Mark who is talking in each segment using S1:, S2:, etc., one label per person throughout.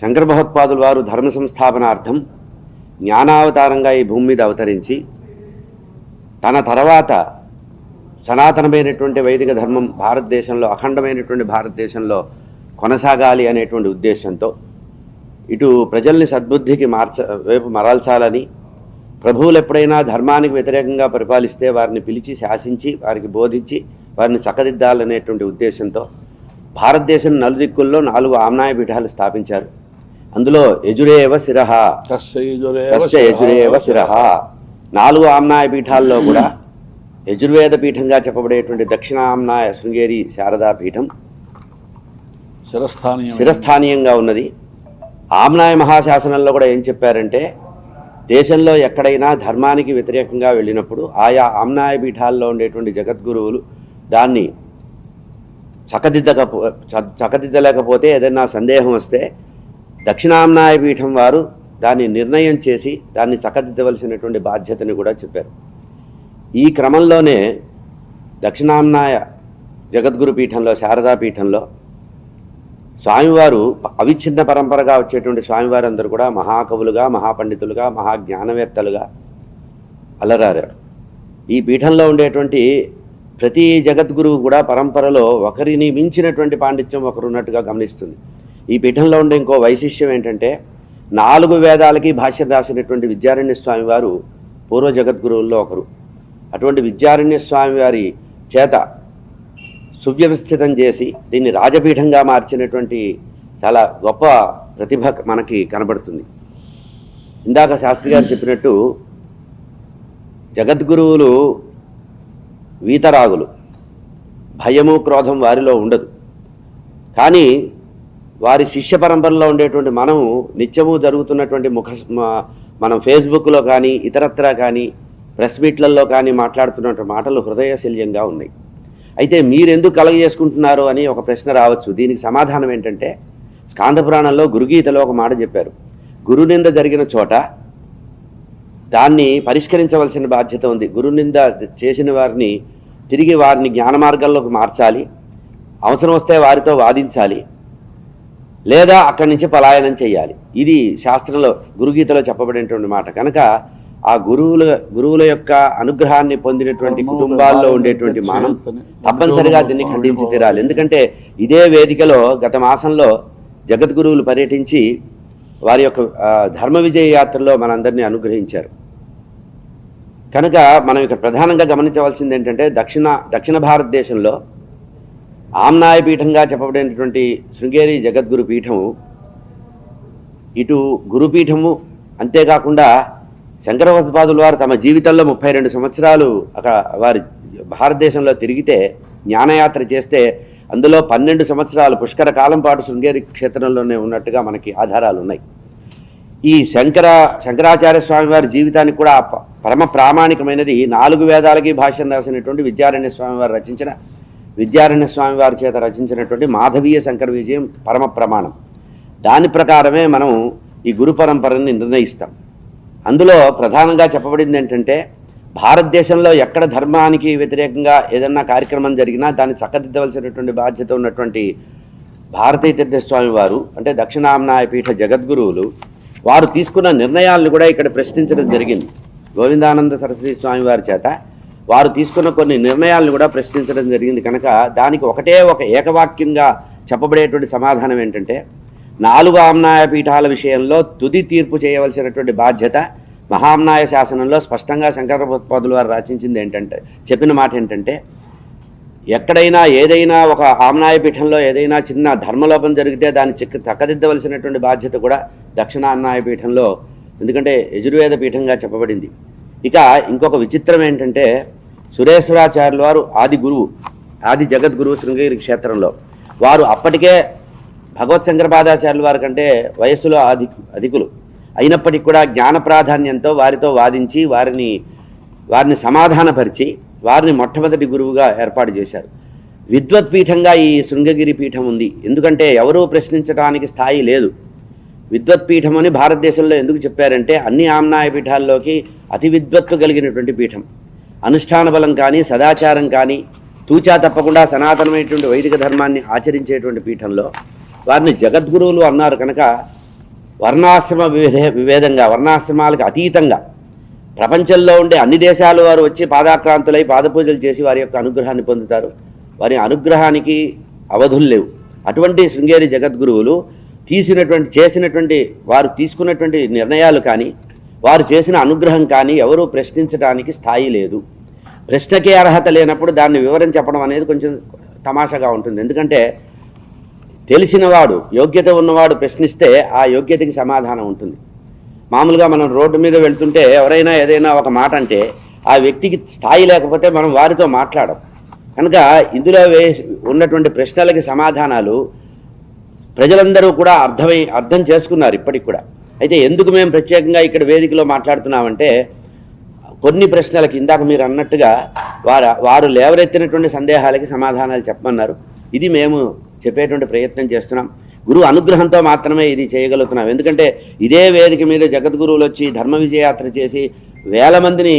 S1: శంకర భగవత్పాదులు వారు ధర్మ సంస్థాపనార్థం జ్ఞానావతారంగా ఈ భూమి మీద అవతరించి తన తర్వాత సనాతనమైనటువంటి వైదిక ధర్మం భారతదేశంలో అఖండమైనటువంటి భారతదేశంలో కొనసాగాలి అనేటువంటి ఉద్దేశంతో ఇటు ప్రజల్ని సద్బుద్ధికి మార్చ వైపు మరల్చాలని ప్రభువులు ఎప్పుడైనా ధర్మానికి వ్యతిరేకంగా పరిపాలిస్తే వారిని పిలిచి శాసించి వారికి బోధించి వారిని చక్కదిద్దాలనేటువంటి ఉద్దేశంతో భారతదేశం నలుదిక్కుల్లో నాలుగు ఆమ్నాయ పీఠాలు స్థాపించారు. అందులో యజురేవ శిరహ.
S2: తస్య యజురేవ
S1: తస్య యజురేవ శిరహ. నాలుగు ఆమ్నాయ పీఠాల్లో కూడా యజుర్వేద పీఠంగా చెప్పబడేటువంటి దక్షిణామ్నాయ శృంగేరి శారదా పీఠం
S2: శిరస్థానీయం.
S1: శిరస్థానీయంగా ఉన్నది. ఆమ్నాయ మహాశాసనంలో కూడా ఏం చెప్పారంటే దేశంలో ఎక్కడైనా ధర్మానికి వ్యతిరేకంగా వెళ్ళినప్పుడు ఆయా ఆమ్నాయ పీఠాల్లో ఉండేటువంటి జగద్గురువులు దాన్ని చక్కదిద్దకపో చ- చక్కదిద్దలేకపోతే ఏదైనా సందేహం వస్తే దక్షిణామ్నాయ పీఠం వారు దాన్ని నిర్ణయం చేసి దాన్ని చక్కదిద్దవలసినటువంటి బాధ్యతని కూడా చెప్పారు. ఈ క్రమంలోనే దక్షిణామ్నాయ జగద్గురు పీఠంలో శారదా పీఠంలో స్వామివారు అవిచ్ఛిన్న పరంపరగా వచ్చేటువంటి స్వామివారు అందరూ కూడా మహాకవులుగా మహాపండితులుగా మహాజ్ఞానవేత్తలుగా అలరారారు. ఈ పీఠంలో ఉండేటువంటి ప్రతి జగద్గురువు కూడా పరంపరలో ఒకరిని మించినటువంటి పాండిత్యం ఒకరున్నట్టుగా గమనిస్తుంది. ఈ పీఠంలో ఉండే ఇంకో వైశిష్యం ఏంటంటే నాలుగు వేదాలకి భాష్యం రాసినటువంటి విద్యారణ్య స్వామి వారు పూర్వ జగద్గురువుల్లో ఒకరు. అటువంటి విద్యారణ్య స్వామి వారి చేత సువ్యవస్థితం చేసి దీన్ని రాజపీఠంగా మార్చినటువంటి చాలా గొప్ప ప్రతిభ మనకి కనబడుతుంది. ఇందాక శాస్త్రి గారు చెప్పినట్టు జగద్గురువులు వీతరాగులు. భయము క్రోధం వారిలో ఉండదు. కానీ వారి శిష్య పరంపరలో ఉండేటువంటి మనము నిత్యము జరుగుతున్నటువంటి ముఖ మనం ఫేస్బుక్లో కానీ ఇతరత్రా కానీ ప్రెస్ మీట్లలో కానీ మాట్లాడుతున్న మాటలు హృదయశల్యంగా ఉన్నాయి. అయితే మీరెందుకు కలగ చేసుకుంటున్నారు అని ఒక ప్రశ్న రావచ్చు. దీనికి సమాధానం ఏంటంటే స్కాంద పురాణంలో గురుగీతలో ఒక మాట చెప్పారు. గురునింద జరిగిన చోట దాన్ని పరిష్కరించవలసిన బాధ్యత ఉంది. గురునింద చేసిన వారిని తిరిగి వారిని జ్ఞాన మార్గాల్లోకి మార్చాలి. అవసరం వస్తే వారితో వాదించాలి. లేదా అక్కడి నుంచి పలాయనం చేయాలి. ఇది శాస్త్రంలో గురుగీతలో చెప్పబడినటువంటి మాట. కనుక ఆ గురువుల గురువుల యొక్క అనుగ్రహాన్ని పొందినటువంటి కుటుంబాల్లో ఉండేటువంటి మనం తప్పనిసరిగా దీన్ని ఖండించి తీరాలి. ఎందుకంటే ఇదే వేదికలో గత మాసంలో జగద్గురువులు పర్యటించి వారి యొక్క ధర్మ విజయ యాత్రలో మనందరినీ అనుగ్రహించారు. కనుక మనం ఇక్కడ ప్రధానంగా గమనించవలసింది ఏంటంటే దక్షిణ దక్షిణ భారతదేశంలో ఆమ్నాయ పీఠంగా చెప్పబడినటువంటి శృంగేరి జగద్గురు పీఠము ఇటు గురుపీఠము అంతేకాకుండా శంకరవసపాదులు వారు తమ జీవితంలో ముప్పై రెండు సంవత్సరాలు అక్కడ వారి భారతదేశంలో తిరిగితే జ్ఞానయాత్ర చేస్తే అందులో పన్నెండు సంవత్సరాలు పుష్కర కాలం పాటు శృంగేరి క్షేత్రంలోనే ఉన్నట్టుగా మనకి ఆధారాలు ఉన్నాయి ఈ శంకర శంకరాచార్య స్వామి వారి జీవితానికి కూడా పరమ ప్రామాణికమైనది నాలుగు వేదాలకి భాష్యం రాసినటువంటి విద్యారణ్య స్వామి వారు రచించిన విద్యారణ్య స్వామి వారి చేత రచించినటువంటి మాధవీయ శంకర విజయం పరమ ప్రమాణం. దాని ప్రకారమే మనం ఈ గురు పరంపరని నిర్ణయిస్తాం. అందులో ప్రధానంగా చెప్పబడింది ఏంటంటే భారతదేశంలో ఎక్కడ ధర్మానికి వ్యతిరేకంగా ఏదన్నా కార్యక్రమం జరిగినా దాన్ని చక్కదిద్దవలసినటువంటి బాధ్యత ఉన్నటువంటి భారతీయ తీర్థస్వామి వారు అంటే దక్షిణామ్నాయ పీఠ జగద్గురువులు వారు తీసుకున్న నిర్ణయాలను కూడా ఇక్కడ ప్రశ్నించడం జరిగింది. గోవిందానంద సరస్వతి స్వామి వారి చేత వారు తీసుకున్న కొన్ని నిర్ణయాలను కూడా ప్రశ్నించడం జరిగింది. కనుక దానికి ఒకటే ఒక ఏకవాక్యంగా చెప్పబడేటువంటి సమాధానం ఏంటంటే నాలుగు ఆమ్నాయ పీఠాల విషయంలో తుది తీర్పు చేయవలసినటువంటి బాధ్యత మహామ్నాయ శాసనంలో స్పష్టంగా శంకర వారు రచించింది ఏంటంటే చెప్పిన మాట ఏంటంటే ఎక్కడైనా ఏదైనా ఒక ఆమ్నాయ పీఠంలో ఏదైనా చిన్న ధర్మలోపం జరిగితే దాన్ని చిక్కు చక్కదిద్దవలసినటువంటి బాధ్యత కూడా దక్షిణామ్నాయ పీఠంలో ఎందుకంటే యజుర్వేద పీఠంగా చెప్పబడింది. ఇక ఇంకొక విచిత్రం ఏంటంటే సురేశ్వరాచార్యుల వారు ఆది గురువు ఆది జగద్గురువు శృంగగిరి క్షేత్రంలో. వారు అప్పటికే భగవత్ శంకరపాదాచార్యుల వారి కంటే వయస్సులో అధి అధికులు. అయినప్పటికీ కూడా జ్ఞాన ప్రాధాన్యంతో వారితో వాదించి వారిని వారిని సమాధానపరిచి వారిని మొట్టమొదటి గురువుగా ఏర్పాటు చేశారు. విద్వత్పీఠంగా ఈ శృంగగిరి పీఠం ఉంది. ఎందుకంటే ఎవరూ ప్రశ్నించడానికి స్థాయి లేదు. విద్వత్పీఠం అని భారతదేశంలో ఎందుకు చెప్పారంటే అన్ని ఆమ్నాయ పీఠాల్లోకి అతి విద్వత్తు కలిగినటువంటి పీఠం. అనుష్ఠాన బలం కానీ సదాచారం కానీ తూచా తప్పకుండా సనాతనమైనటువంటి వైదిక ధర్మాన్ని ఆచరించేటువంటి పీఠంలో వారిని జగద్గురువులు అన్నారు కనుక వర్ణాశ్రమ వివే వివేదంగా వర్ణాశ్రమాలకు అతీతంగా ప్రపంచంలో ఉండే అన్ని దేశాల వారు వచ్చి పాదాక్రాంతులై పాదపూజలు చేసి వారి యొక్క అనుగ్రహాన్ని పొందుతారు. వారి అనుగ్రహానికి అవధులు లేవు. అటువంటి శృంగేరి జగద్గురువులు తీసినటువంటి చేసినటువంటి వారు తీసుకున్నటువంటి నిర్ణయాలు కానీ వారు చేసిన అనుగ్రహం కానీ ఎవరూ ప్రశ్నించడానికి స్థాయి లేదు. ప్రశ్నకే అర్హత లేనప్పుడు దాన్ని వివరం చెప్పడం అనేది కొంచెం తమాషాగా ఉంటుంది. ఎందుకంటే తెలిసినవాడు యోగ్యత ఉన్నవాడు ప్రశ్నిస్తే ఆ యోగ్యతకి సమాధానం ఉంటుంది. మామూలుగా మనం రోడ్డు మీద వెళ్తుంటే ఎవరైనా ఏదైనా ఒక మాట అంటే ఆ వ్యక్తికి స్థాయి లేకపోతే మనం వారితో మాట్లాడం. కనుక ఇందులో వే ఉన్నటువంటి ప్రశ్నలకి సమాధానాలు ప్రజలందరూ కూడా అర్థమై అర్థం చేసుకున్నారు ఇప్పటికి కూడా. అయితే ఎందుకు మేము ప్రత్యేకంగా ఇక్కడ వేదికలో మాట్లాడుతున్నామంటే కొన్ని ప్రశ్నలకి ఇందాక మీరు అన్నట్టుగా వారు వారు లేవరెత్తినటువంటి సందేహాలకి సమాధానాలు చెప్పమన్నారు. ఇది మేము చెప్పేటువంటి ప్రయత్నం చేస్తున్నాం. గురువు అనుగ్రహంతో మాత్రమే ఇది చేయగలుగుతున్నాం. ఎందుకంటే ఇదే వేదిక మీద జగద్గురువులు వచ్చి ధర్మ విజయయాత్ర చేసి వేల మందిని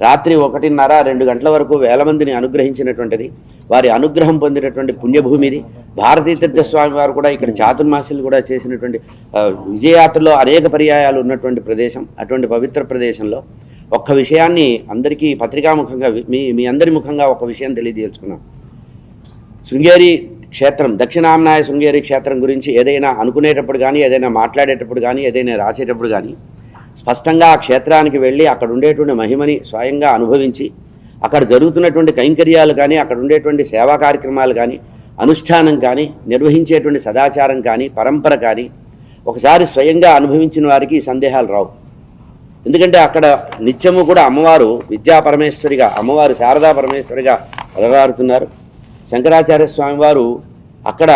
S1: రాత్రి ఒకటిన్నర రెండు గంటల వరకు వేల మందిని అనుగ్రహించినటువంటిది వారి అనుగ్రహం పొందినటువంటి పుణ్యభూమిది. భారతీ తీర్థ స్వామి వారు కూడా ఇక్కడ చాతుర్మాసులు కూడా చేసినటువంటి విజయయాత్రలో అనేక పర్యాయాలు ఉన్నటువంటి ప్రదేశం అటువంటి పవిత్ర ప్రదేశంలో. ఒక్క విషయాన్ని అందరికీ పత్రికాముఖంగా మీ మీ అందరి ముఖంగా ఒక విషయం తెలియజేసుకున్నాం శృంగేరి క్షేత్రం దక్షిణామ్నాయ శృంగేరి క్షేత్రం గురించి ఏదైనా అనుకునేటప్పుడు కానీ ఏదైనా మాట్లాడేటప్పుడు కానీ ఏదైనా రాసేటప్పుడు కానీ స్పష్టంగా ఆ క్షేత్రానికి వెళ్ళి అక్కడ ఉండేటువంటి మహిమని స్వయంగా అనుభవించి అక్కడ జరుగుతున్నటువంటి కైంకర్యాలు కానీ అక్కడ ఉండేటువంటి సేవా కార్యక్రమాలు కానీ అనుష్ఠానం కానీ నిర్వహించేటువంటి సదాచారం కానీ పరంపర కానీ ఒకసారి స్వయంగా అనుభవించిన వారికి సందేహాలు రావు. ఎందుకంటే అక్కడ నిత్యము కూడా అమ్మవారు విద్యా పరమేశ్వరిగా అమ్మవారు శారదా పరమేశ్వరిగా అలరారుతున్నారు. శంకరాచార్య స్వామివారు అక్కడ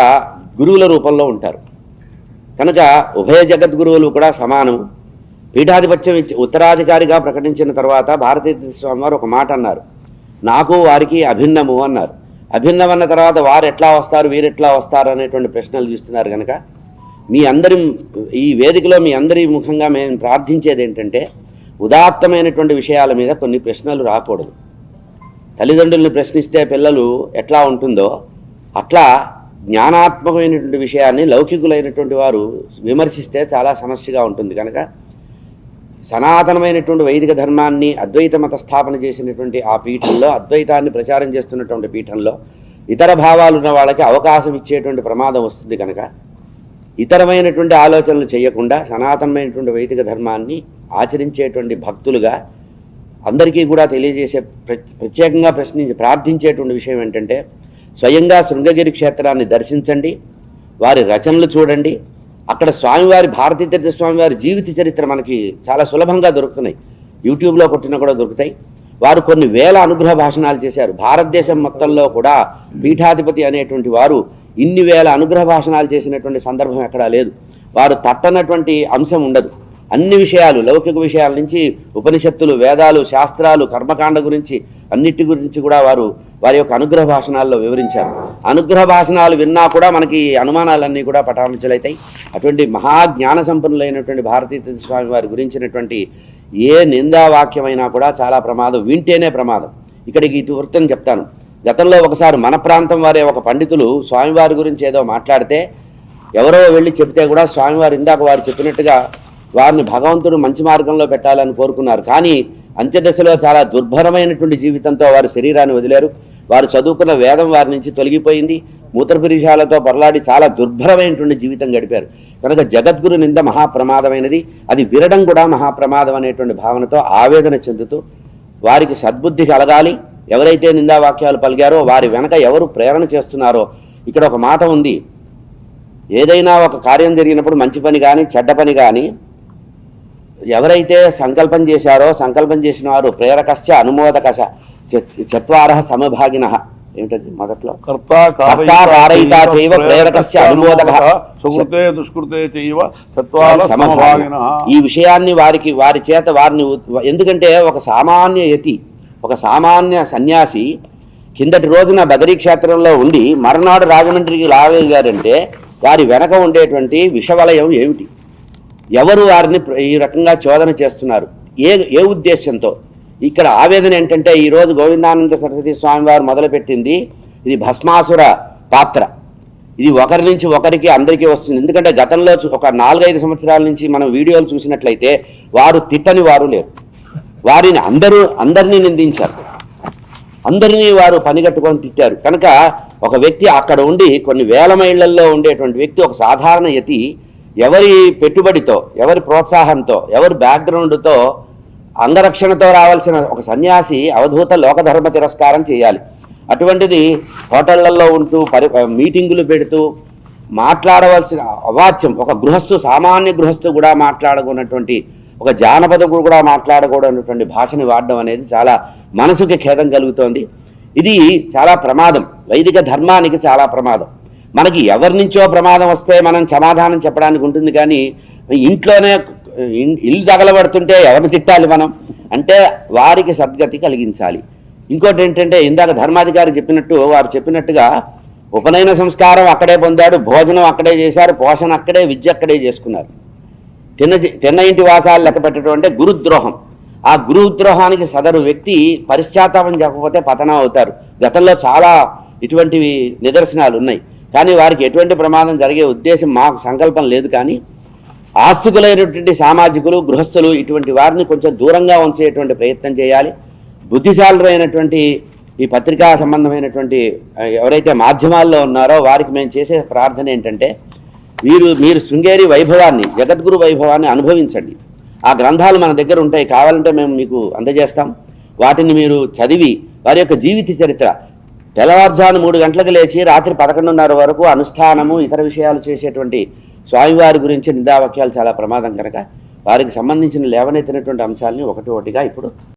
S1: గురువుల రూపంలో ఉంటారు. కనుక ఉభయ జగద్గురువులు కూడా సమానం. పీఠాధిపత్యం ఇచ్చి ఉత్తరాధికారిగా ప్రకటించిన తర్వాత భారతీయ స్వామి వారు ఒక మాట అన్నారు. నాకు వారికి అభిన్నము అన్నారు. అభిన్నం అన్న తర్వాత వారు ఎట్లా వస్తారు వీరు ఎట్లా వస్తారు అనేటువంటి ప్రశ్నలు చూస్తున్నారు కనుక మీ అందరి ఈ వేదికలో మీ అందరి ముఖంగా మేము ప్రార్థించేది ఏంటంటే ఉదాత్తమైనటువంటి విషయాల మీద కొన్ని ప్రశ్నలు రాకూడదు. తల్లిదండ్రుల్ని ప్రశ్నిస్తే పిల్లలు ఎట్లా ఉంటుందో అట్లా జ్ఞానాత్మకమైనటువంటి విషయాన్ని లౌకికులైనటువంటి వారు విమర్శిస్తే చాలా సమస్యగా ఉంటుంది కనుక సనాతనమైనటువంటి వైదిక ధర్మాన్ని అద్వైత మత స్థాపన చేసినటువంటి ఆ పీఠంలో అద్వైతాన్ని ప్రచారం చేస్తున్నటువంటి పీఠంలో ఇతర భావాలు ఉన్న వాళ్ళకి అవకాశం ఇచ్చేటువంటి ప్రమాదం వస్తుంది కనుక ఇతరమైనటువంటి ఆలోచనలు చేయకుండా సనాతనమైనటువంటి వైదిక ధర్మాన్ని ఆచరించేటువంటి భక్తులుగా అందరికీ కూడా తెలియజేసే ప్ర ప్రత్యేకంగా ప్రశ్నించి ప్రార్థించేటువంటి విషయం ఏంటంటే స్వయంగా శృంగగిరి క్షేత్రాన్ని దర్శించండి వారి రచనలు చూడండి అక్కడ స్వామివారి భారతీ తీర్థ స్వామివారి జీవిత చరిత్ర మనకి చాలా సులభంగా దొరుకుతున్నాయి. యూట్యూబ్లో కొట్టినా కూడా దొరుకుతాయి. వారు కొన్ని వేల అనుగ్రహ భాషణాలు చేశారు. భారతదేశం మొత్తంలో కూడా పీఠాధిపతి అనేటువంటి వారు ఇన్ని వేల అనుగ్రహ భాషణాలు చేసినటువంటి సందర్భం ఎక్కడా లేదు. వారు తట్టనటువంటి అంశం ఉండదు. అన్ని విషయాలు లౌకిక విషయాల నుంచి ఉపనిషత్తులు వేదాలు శాస్త్రాలు కర్మకాండ గురించి అన్నిటి గురించి కూడా వారు వారి యొక్క అనుగ్రహ భాషణాల్లో వివరించారు. అనుగ్రహ భాషణాలు విన్నా కూడా మనకి అనుమానాలన్నీ కూడా పటామించలైతాయి అటువంటి మహాజ్ఞాన సంపన్నులైనటువంటి భారతీయ స్వామి వారి గురించినటువంటి ఏ నిందావాక్యమైనా కూడా చాలా ప్రమాదం వింటేనే ప్రమాదం. ఇక్కడికి ఇది వృత్తం చెప్తాను. గతంలో ఒకసారి మన ప్రాంతం వారే ఒక పండితులు స్వామివారి గురించి ఏదో మాట్లాడితే ఎవరో వెళ్ళి చెప్తే కూడా స్వామివారు ఇందాక వారు చెప్పినట్టుగా వారిని భగవంతుడు మంచి మార్గంలో పెట్టాలని కోరుకున్నారు. కానీ అంత్యదశలో చాలా దుర్భరమైనటువంటి జీవితంతో వారు శరీరాన్ని వదిలేరు. వారు చదువుకున్న వేదం వారి నుంచి తొలగిపోయింది. మూత్రపురీషాలతో పొరలాడి చాలా దుర్భరమైనటువంటి జీవితం గడిపారు. కనుక జగద్గురు నింద మహాప్రమాదమైనది. అది వినడం కూడా మహాప్రమాదం అనేటువంటి భావనతో ఆవేదన చెందుతూ వారికి సద్బుద్ధి కలగాలి ఎవరైతే నిందావాక్యాలు పలిగారో వారి వెనక ఎవరు ప్రేరణ చేస్తున్నారో ఇక్కడ ఒక మాట ఉంది. ఏదైనా ఒక కార్యం జరిగినప్పుడు మంచి పని కానీ చెడ్డ పని కానీ ఎవరైతే సంకల్పం చేశారో సంకల్పం చేసిన వారు ప్రేరకశ్చ అనుమోదకశ చత్వార సమభాగిన. ఏమిటది మొదట్లో?
S2: కర్త
S1: కర్తా కారయితా చైవ ప్రేరకస్య అనుమోదకః.
S2: సుకృతే దుష్కృతే చైవ తత్వాల
S1: సమభాగిన. ఈ విషయాన్ని వారికి వారి చేత వారిని ఎందుకంటే ఒక సామాన్య యతి ఒక సామాన్య సన్యాసి కిందటి రోజున బదరీ క్షేత్రంలో ఉండి మర్నాడు రాజమండ్రికి లాగలిగారంటే వారి వెనక ఉండేటువంటి విషవలయం ఏమిటి? ఎవరు వారిని ఈ రకంగా చోదన చేస్తున్నారు? ఏ ఏ ఉద్దేశంతో ఇక్కడ ఆవేదన ఏంటంటే ఈరోజు గోవిందానంద సరస్వతి స్వామి వారు మొదలుపెట్టింది ఇది భస్మాసుర పాత్ర. ఇది ఒకరి నుంచి ఒకరికి అందరికీ వస్తుంది. ఎందుకంటే గతంలో ఒక నాలుగైదు సంవత్సరాల నుంచి మనం వీడియోలు చూసినట్లయితే వారు తిట్టని వారు లేరు. వారిని అందరూ అందరినీ నిందించారు. అందరినీ వారు పనిగట్టుకొని తిట్టారు. కనుక ఒక వ్యక్తి అక్కడ ఉండి కొన్ని వేల మైళ్ళల్లో ఉండేటువంటి వ్యక్తి ఒక సాధారణ యతి ఎవరి పెట్టుబడితో ఎవరి ప్రోత్సాహంతో ఎవరి బ్యాక్గ్రౌండ్తో అంగరక్షణతో రావాల్సిన ఒక సన్యాసి అవధూత లోకధర్మ తిరస్కారం చేయాలి. అటువంటిది హోటళ్ళలో ఉంటూ పరి మీటింగులు పెడుతూ మాట్లాడవలసిన అవాచ్యం ఒక గృహస్థు సామాన్య గృహస్థు కూడా మాట్లాడకున్నటువంటి ఒక జానపదకుడు కూడా మాట్లాడకూడనటువంటి భాషని వాడడం అనేది చాలా మనసుకి ఖేదం కలుగుతోంది. ఇది చాలా ప్రమాదం. వైదిక ధర్మానికి చాలా ప్రమాదం. మనకి ఎవరి నుంచో ప్రమాదం వస్తే మనం సమాధానం చెప్పడానికి ఉంటుంది కానీ ఇంట్లోనే ఇల్లు తగలబడుతుంటే ఎవరిని తిట్టాలి మనం? అంటే వారికి సద్గతి కలిగించాలి. ఇంకోటి ఏంటంటే ఇందాక ధర్మాధికారి చెప్పినట్టు వారు చెప్పినట్టుగా ఉపనయన సంస్కారం అక్కడే పొందాడు భోజనం అక్కడే చేశారు పోషణ అక్కడే విద్య అక్కడే చేసుకున్నారు. తిన్న తిన్న ఇంటి వాసాలు లెక్క పెట్టడం అంటే గురుద్రోహం. ఆ గురుద్రోహానికి సదరు వ్యక్తి పరిశ్చాత్తాపం చెప్పకపోతే పతనం అవుతారు. గతంలో చాలా ఇటువంటివి నిదర్శనాలు ఉన్నాయి. కానీ వారికి ఎటువంటి ప్రమాదం జరిగే ఉద్దేశం మాకు సంకల్పం లేదు కానీ ఆస్తుకులైనటువంటి సామాజికులు గృహస్థులు ఇటువంటి వారిని కొంచెం దూరంగా ఉంచేటువంటి ప్రయత్నం చేయాలి. బుద్ధిశాలురైనటువంటి ఈ పత్రికా సంబంధమైనటువంటి ఎవరైతే మాధ్యమాల్లో ఉన్నారో వారికి మేము చేసే ప్రార్థన ఏంటంటే వీరు మీరు శృంగేరి వైభవాన్ని జగద్గురు వైభవాన్ని అనుభవించండి. ఆ గ్రంథాలు మన దగ్గర ఉంటాయి కావాలంటే మేము మీకు అందజేస్తాం. వాటిని మీరు చదివి వారి యొక్క జీవిత చరిత్ర. తెల్లవారుజాను మూడు గంటలకు లేచి రాత్రి పదకొండున్నర వరకు అనుష్ఠానము ఇతర విషయాలు చేసేటువంటి స్వామివారి గురించి నిందావాక్యాలు చాలా ప్రమాదం కనుక వారికి సంబంధించిన లేవనెత్తినటువంటి అంశాలని ఒకటి ఒకటిగా ఇప్పుడు